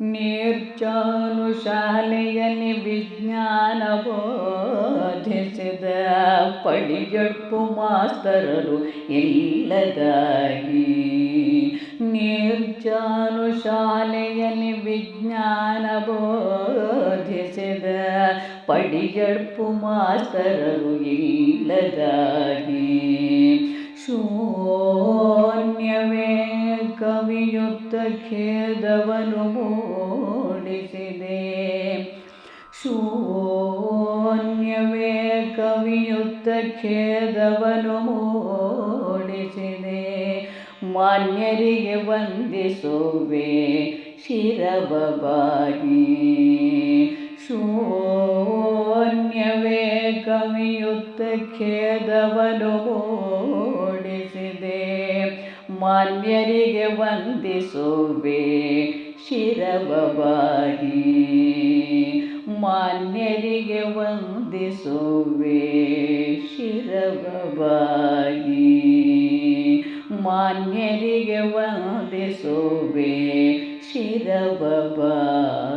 ನೀರ್ಚಾನು ಶಾಲೆಯಲ್ಲಿ ವಿಜ್ಞಾನ ಬೋಧಿಸಿದ ಪಡಿಗಟ್ಟು ಮಾಸ್ತರರು ಇಲ್ಲದಾಗಿ. ನೀರ್ಚಾನು ಶಾಲೆಯಲ್ಲಿ ವಿಜ್ಞಾನ ಬೋಧಿಸಿದ ಪಡಿಗಟ್ಟು ಮಾಸ್ತರರು ಇಲ್ಲದಾಗಿ. ಕವಿಯುತ್ತ ಖೇದವನು ಮೂಡಿಸಿದೆ ಶೂನ್ಯವೇ ಕವಿಯುತ್ತ ಖೇದವನು ಮೂಡಿಸಿದೆ ಮಾನ್ಯರಿಗೆ ವಂದಿಸುವೆ ಶಿರಬಾಗಿ ಶೂನ್ಯವೇ ಕವಿಯುತ್ತ ಖೇದವನು ಮೂಡಿಸಿದೆ ಮಾನ್ಯರಿಗೆ ವಂದಿಸುವೆ. ಶಿರಬಾಗಿ ಮಾನ್ಯರಿಗೆ ವಂದಿಸುವೆ. ಶಿರಬಾಗಿ ಮಾನ್ಯರಿಗೆ ವಂದಿಸುವೆ. ಶಿರಬಾಗಿ